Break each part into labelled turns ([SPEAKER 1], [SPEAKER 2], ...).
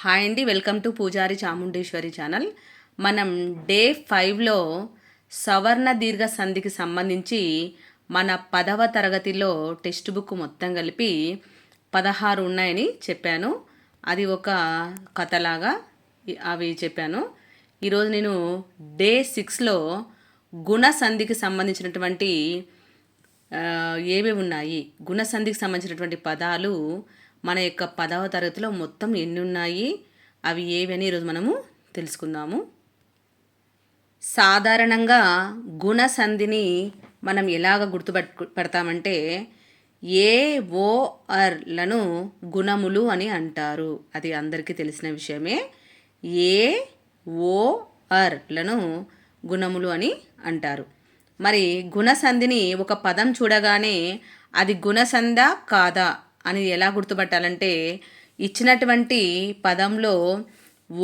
[SPEAKER 1] Hi అండి welcome to పూజారి Chamundeshwari channel. మనం డే ఫైవ్లో సవర్ణ దీర్ఘ సంధికి సంబంధించి మన పదవ తరగతిలో టెక్స్ట్ బుక్ మొత్తం కలిపి పదహారు ఉన్నాయని చెప్పాను. అది ఒక కథలాగా అవి చెప్పాను. ఈరోజు నేను డే సిక్స్లో గుణ సంధికి సంబంధించినటువంటి ఏవి ఉన్నాయి? గుణ సంధికి సంబంధించినటువంటి పదాలు మన యొక్క పదవ తరగతిలో మొత్తం ఎన్ని ఉన్నాయి అవి ఏవి అని ఈరోజు మనము తెలుసుకుందాము. సాధారణంగా గుణసంధిని మనం ఎలాగ గుర్తుపట్టు పెడతామంటే ఏ ఓఆర్లను గుణములు అని అంటారు. అది అందరికీ తెలిసిన విషయమే. ఏ ఓఆర్లను గుణములు అని అంటారు. మరి గుణసంధిని ఒక పదం చూడగానే అది గుణసంధ కాదా అని ఎలా గుర్తుపట్టాలంటే ఇచ్చినటువంటి పదంలో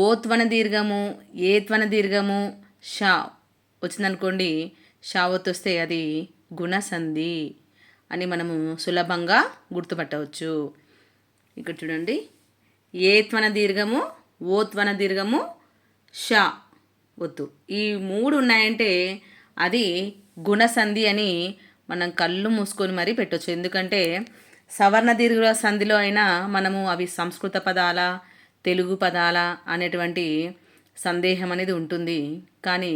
[SPEAKER 1] ఓత్వన దీర్ఘము ఏ త్వన దీర్ఘము షా వచ్చిందనుకోండి షా వస్తే అది గుణసంధి అని మనము సులభంగా గుర్తుపట్టవచ్చు. ఇక్కడ చూడండి ఏ త్వన దీర్ఘము ఓత్వన దీర్ఘము షా ఒత్తు. ఈ మూడు ఉన్నాయంటే అది గుణసంధి అని మనం కళ్ళు మూసుకొని మరీ పెట్టవచ్చు ఎందుకంటే సవర్ణ దీర్ఘ సంధిలో అయినా మనము అవి సంస్కృత పదాల తెలుగు పదాల అనేటువంటి సందేహం అనేది ఉంటుంది. కానీ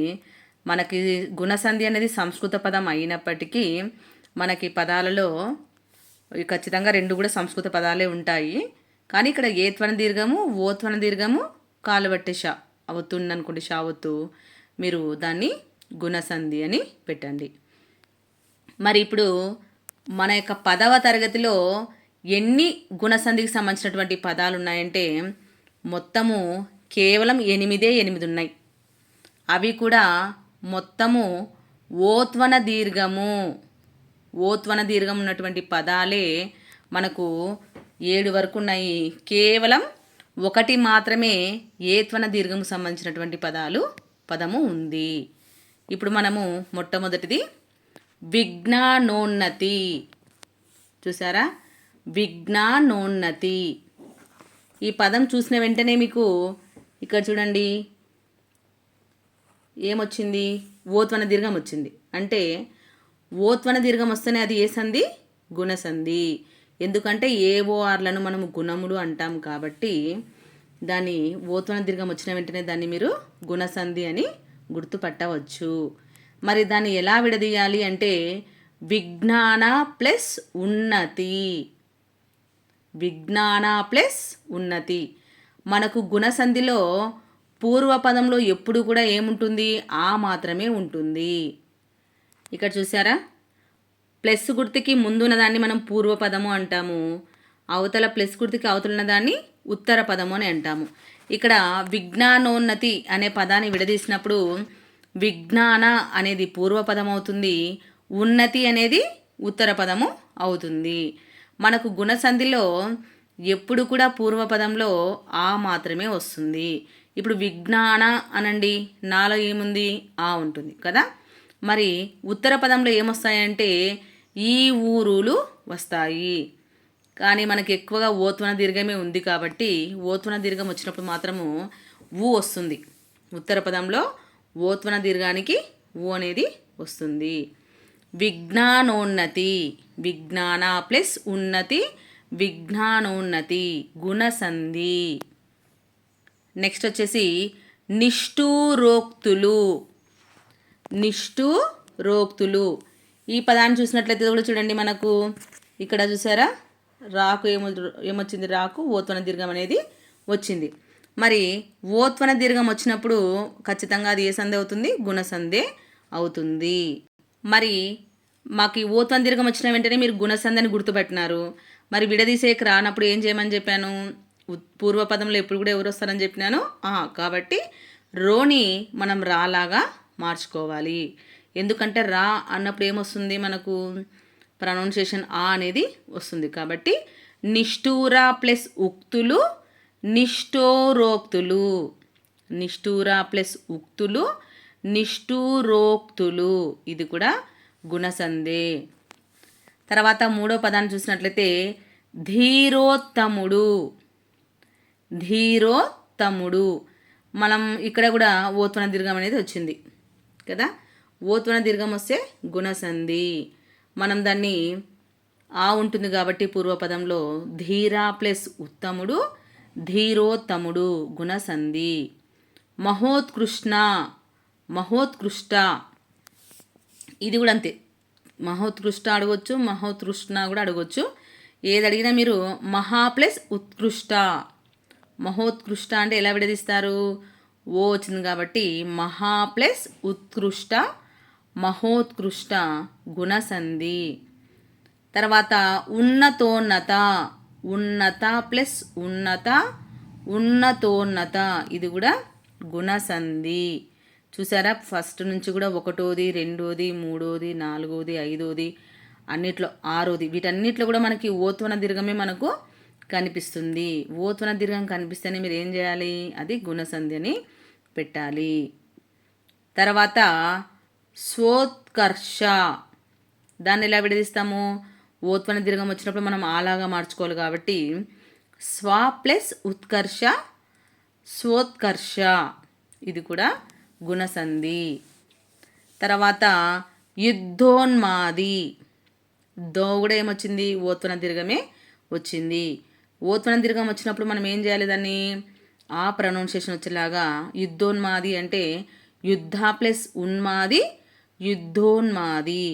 [SPEAKER 1] మనకి గుణసంధి అనేది సంస్కృత పదం అయినప్పటికీ మనకి పదాలలో ఖచ్చితంగా రెండు కూడా సంస్కృత పదాలే ఉంటాయి. కానీ ఇక్కడ ఏత్వన దీర్ఘము ఓత్వన దీర్ఘము కాలుబట్టే షా అవుతుంది అనుకోండి షా అవుతు మీరు దాన్ని గుణసంధి అని పెట్టండి. మరి ఇప్పుడు మన యొక్క పదవ తరగతిలో ఎన్ని గుణసంధికి సంబంధించినటువంటి పదాలు ఉన్నాయంటే మొత్తము కేవలం ఎనిమిదే ఎనిమిది ఉన్నాయి అవి కూడా మొత్తము ఓత్వన దీర్ఘము. ఓత్వన దీర్ఘం ఉన్నటువంటి పదాలే మనకు ఏడు వరకు ఉన్నాయి కేవలం ఒకటి మాత్రమే ఏత్వన దీర్ఘము సంబంధించినటువంటి పదాలు పదము ఉంది. ఇప్పుడు మనము మొట్టమొదటిది విజ్ఞానోన్నతి. చూసారా? విజ్ఞానోన్నతి. ఈ పదం చూసిన వెంటనే మీకు ఇక్కడ చూడండి. ఏమొచ్చింది? ఓత్వన దీర్ఘం వచ్చింది. అంటే ఓత్వన దీర్ఘం వస్తేనే అది ఏ సంధి? గుణసంధి ఎందుకంటే ఏఓఆర్లను మనం గుణములు అంటాం కాబట్టి దాన్ని ఓత్వన దీర్ఘం వచ్చిన వెంటనే దాన్ని మీరు గుణసంధి అని గుర్తుపట్టవచ్చు. మరి దాన్ని ఎలా విడదీయాలి అంటే విజ్ఞాన ప్లస్ ఉన్నతి. విజ్ఞాన ప్లస్ ఉన్నతి. మనకు గుణసంధిలో పూర్వపదంలో ఎప్పుడు కూడా ఏముంటుంది? ఆ మాత్రమే ఉంటుంది. ఇక్కడ చూసారా ప్లస్ గుర్తుకి ముందున్న దాన్ని మనం పూర్వపదము అంటాము. అవతల ప్లస్ గుర్తుకి అవతల ఉన్న దాన్ని ఉత్తర పదము అని అంటాము. ఇక్కడ విజ్ఞానోన్నతి అనే పదాన్ని విడదీసినప్పుడు విజ్ఞాన అనేది పూర్వపదం అవుతుంది ఉన్నతి అనేది ఉత్తర పదము అవుతుంది. మనకు గుణసంధిలో ఎప్పుడు కూడా పూర్వపదంలో ఆ మాత్రమే వస్తుంది. ఇప్పుడు విజ్ఞాన అనండి నాలో ఏముంది? ఆ ఉంటుంది కదా? మరి ఉత్తర పదంలో ఏమొస్తాయంటే ఈ ఊరులు వస్తాయి. కానీ మనకి ఎక్కువగా ఓత్వన దీర్ఘమే ఉంది కాబట్టి ఓత్వన దీర్ఘం వచ్చినప్పుడు మాత్రము ఊ వస్తుంది. ఉత్తర పదంలో ఓత్వన దీర్ఘానికి ఊ అనేది వస్తుంది. విజ్ఞానోన్నతి విజ్ఞాన ప్లస్ ఉన్నతి విజ్ఞానోన్నతి గుణసంధి. నెక్స్ట్ వచ్చేసి నిష్ఠూరోక్తులు. నిష్ఠూరోక్తులు. ఈ పదాన్ని చూసినట్లయితే కూడా చూడండి మనకు. ఇక్కడ చూసారా? రాకు ఏమో ఏమొచ్చింది? రాకు ఓత్వన దీర్ఘం అనేది వచ్చింది. మరి ఓత్వన దీర్ఘం వచ్చినప్పుడు ఖచ్చితంగా అది ఏ సంధి అవుతుంది? గుణసంధే అవుతుంది. మరి మాకు ఈ ఓత్వన దీర్ఘం వచ్చిన వెంటనే మీరు గుణసంధిని గుర్తుపెట్టినారు. మరి విడదీసేకి రానప్పుడు ఏం చేయమని చెప్పాను? పూర్వపదంలో ఎప్పుడు కూడా ఎవరు వస్తారని చెప్పినాను? ఆ, కాబట్టి రోని మనం రాలాగా మార్చుకోవాలి. ఎందుకంటే రా అన్నప్పుడు ఏమొస్తుంది మనకు? ప్రొనౌన్సియేషన్ ఆ అనేది వస్తుంది. కాబట్టి నిష్ఠూర ప్లస్ ఉక్తులు నిష్ఠోరోక్తులు. నిష్ఠూర ప్లస్ ఉక్తులు నిష్ఠూరోక్తులు. ఇది కూడా గుణసందే. తర్వాత మూడో పదాన్ని చూసినట్లయితే ధీరోత్తముడు. ధీరోత్తముడు. మనం ఇక్కడ కూడా ఓత్వన దీర్ఘం అనేది వచ్చింది కదా? ఓత్వన దీర్ఘం వస్తే గుణసంధి. మనం దాన్ని ఆ ఉంటుంది కాబట్టి పూర్వపదంలో ధీరా ప్లస్ ఉత్తముడు ధీరోత్తముడు గుణసంధి. మహోత్కృష్ణ మహోత్కృష్ట. ఇది కూడా అంతే. మహోత్కృష్ట అడగొచ్చు మహోత్కృష్ణ కూడా అడగొచ్చు. ఏది అడిగినా మీరు మహా ప్లస్ ఉత్కృష్ట. మహోత్కృష్ట అంటే ఎలా విడదీస్తారు? ఓ వచ్చింది కాబట్టి మహా ప్లస్ ఉత్కృష్ట మహోత్కృష్ట గుణసంధి. తర్వాత ఉన్నతోన్నత. ఉన్నత ప్లస్ ఉన్నత ఉన్నతోన్నత. ఇది కూడా గుణసంధి. చూసారా? ఫస్ట్ నుంచి కూడా ఒకటోది రెండోది మూడోది నాలుగోది ఐదోది అన్నిట్లో ఆరోది. వీటన్నిటిలో కూడా మనకి ఓత్వన దీర్ఘమే మనకు కనిపిస్తుంది. ఓత్వన దీర్ఘం కనిపిస్తేనే మీరు ఏం చేయాలి? అది గుణసంధి అని పెట్టాలి. తర్వాత స్వోత్కర్ష. దాన్ని ఎలా విడదీస్తాము? ఓత్వన దీర్ఘం వచ్చినప్పుడు మనం ఆలాగా మార్చుకోవాలి కాబట్టి స్వా ప్లస్ ఉత్కర్ష స్వోత్కర్ష. ఇది కూడా గుణసంధి. తర్వాత యుద్ధోన్మాది. దో కూడా ఏమొచ్చింది? ఓత్వన దీర్ఘమే వచ్చింది. ఓత్వన దీర్ఘం వచ్చినప్పుడు మనం ఏం చేయాలి దాన్ని? ఆ ప్రొనౌన్సియేషన్ వచ్చేలాగా యుద్ధోన్మాది అంటే యుద్ధ ప్లస్ ఉన్మాది యుద్ధోన్మాది.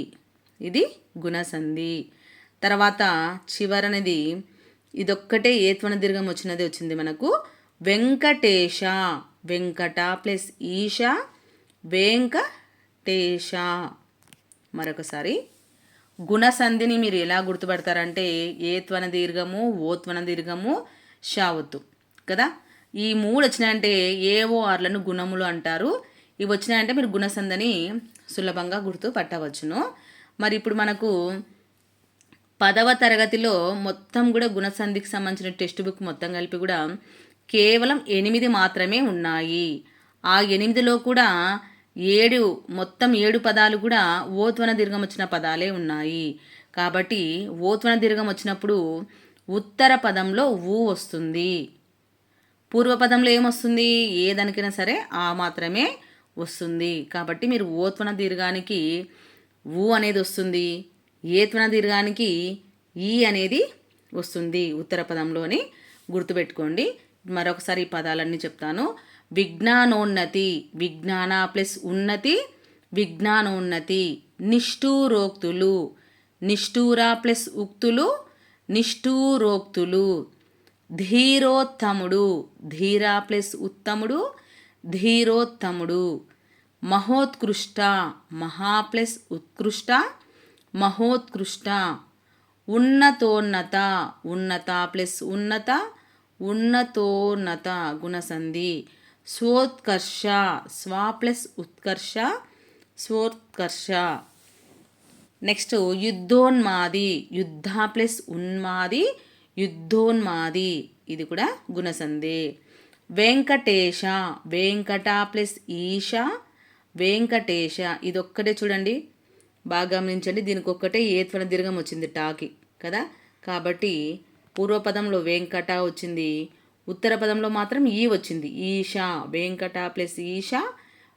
[SPEAKER 1] ఇది గుణసంధి. తర్వాత చివరనేది ఇదొక్కటే ఏత్వన దీర్ఘం వచ్చినది వచ్చింది మనకు. వెంకటేశ వెంకట ప్లస్ ఈష వెంకటేశ. మరొకసారి. గుణసంధిని మీరు ఎలా గుర్తుపడతారంటే ఏత్వన దీర్ఘము ఓత్వన దీర్ఘము షావత్తు. కదా? ఈ మూడు వచ్చినాయంటే ఏవో ఆర్లను గుణములు అంటారు. ఇవి వచ్చినాయంటే మీరు గుణసంధిని సులభంగా గుర్తుపట్టవచ్చును. మరి ఇప్పుడు మనకు పదవ తరగతిలో మొత్తం కూడా గుణసంధికి సంబంధించిన టెక్స్ట్ బుక్ మొత్తం కలిపి కూడా కేవలం ఎనిమిది మాత్రమే ఉన్నాయి. ఆ ఎనిమిదిలో కూడా ఏడు మొత్తం ఏడు పదాలు కూడా ఓత్వన దీర్ఘం వచ్చిన పదాలే ఉన్నాయి. కాబట్టి ఓత్వన దీర్ఘం వచ్చినప్పుడు ఉత్తర పదంలో ఊ వస్తుంది. పూర్వపదంలో ఏమొస్తుంది ఏదనికైనా సరే ఆ మాత్రమే వస్తుంది. కాబట్టి మీరు ఓత్వన దీర్ఘానికి ఊ అనేది వస్తుంది. ఏత్వన దీర్ఘానికి ఈ అనేది వస్తుంది ఉత్తర పదంలోని గుర్తుపెట్టుకోండి. మరొకసారి ఈ పదాలన్నీ చెప్తాను. విజ్ఞానోన్నతి విజ్ఞాన ప్లస్ ఉన్నతి విజ్ఞానోన్నతి నిష్ఠూరోక్తులు నిష్ఠూర ప్లస్ ఉక్తులు నిష్ఠూరోక్తులు ధీరోత్తముడు ధీరా ప్లస్ ఉత్తముడు ధీరోత్తముడు మహోత్కృష్ట మహా ప్లస్ ఉత్కృష్ట మహోత్కృష్ట. ఉన్నతోన్నత ఉన్నత ప్లస్ ఉన్నత ఉన్నతోన్నత గుణసంధి. స్వోత్కర్ష స్వా ప్లస్ ఉత్కర్ష స్వోత్కర్ష. నెక్స్ట్ యుద్ధోన్మాది యుద్ధ ప్లస్ ఉన్మాది యుద్ధోన్మాది. ఇది కూడా గుణసంధి. వెంకటేశ వెంకట ప్లస్ ఈశ వెంకటేశ. ఇదొక్కటే చూడండి. బాగా గమనించండి దీనికి ఒక్కటే ఏత్వన దీర్ఘం వచ్చింది టాకి కదా? కాబట్టి పూర్వపదంలో వెంకట వచ్చింది ఉత్తర పదంలో మాత్రం ఈ వచ్చింది ఈషా వెంకట ప్లస్ ఈషా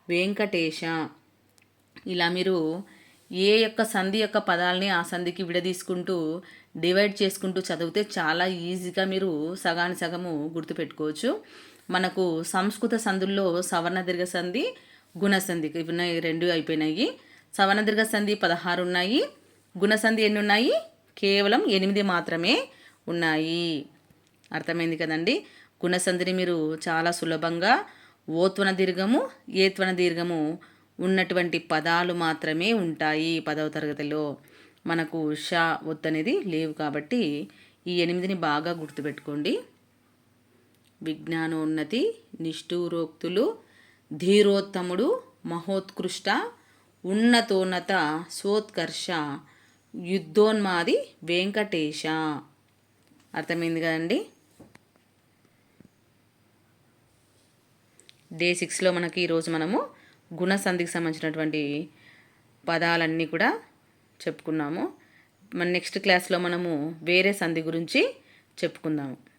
[SPEAKER 1] వెంకటేశ. ఇలా మీరు ఏ యొక్క సంధి యొక్క పదాలని ఆ సంధికి విడదీసుకుంటూ డివైడ్ చేసుకుంటూ చదివితే చాలా ఈజీగా మీరు సగాని సగము గుర్తుపెట్టుకోవచ్చు. మనకు సంస్కృత సంధుల్లో సవర్ణ దీర్ఘ సంధి గుణసంధి ఇవి రెండు అయిపోయినాయి. సవర్ణ దీర్ఘ సంధి పదహారు ఉన్నాయి. గుణసంధి ఎన్ని ఉన్నాయి కేవలం ఎనిమిది మాత్రమే ఉన్నాయి. అర్థమైంది కదండి? గుణసంధిని మీరు చాలా సులభంగా ఓత్వన దీర్ఘము ఏత్వన దీర్ఘము ఉన్నటువంటి పదాలు మాత్రమే ఉంటాయి పదవ తరగతిలో. మనకు షా ఒత్తు అనేది లేవు కాబట్టి ఈ ఎనిమిదిని బాగా గుర్తుపెట్టుకోండి. విజ్ఞానోన్నతి నిష్ఠూరోక్తులు ధీరోత్తముడు మహోత్కృష్ట ఉన్నతోన్నత సోత్కర్ష యుద్ధోన్మాది వెంకటేశ. అర్థమైంది కదండి? డే సిక్స్లో మనకి ఈరోజు మనము గుణసంధికి సంబంధించినటువంటి పదాలన్నీ కూడా చెప్పుకున్నాము. మన నెక్స్ట్ క్లాస్లో మనము వేరే సంధి గురించి చెప్పుకుందాము.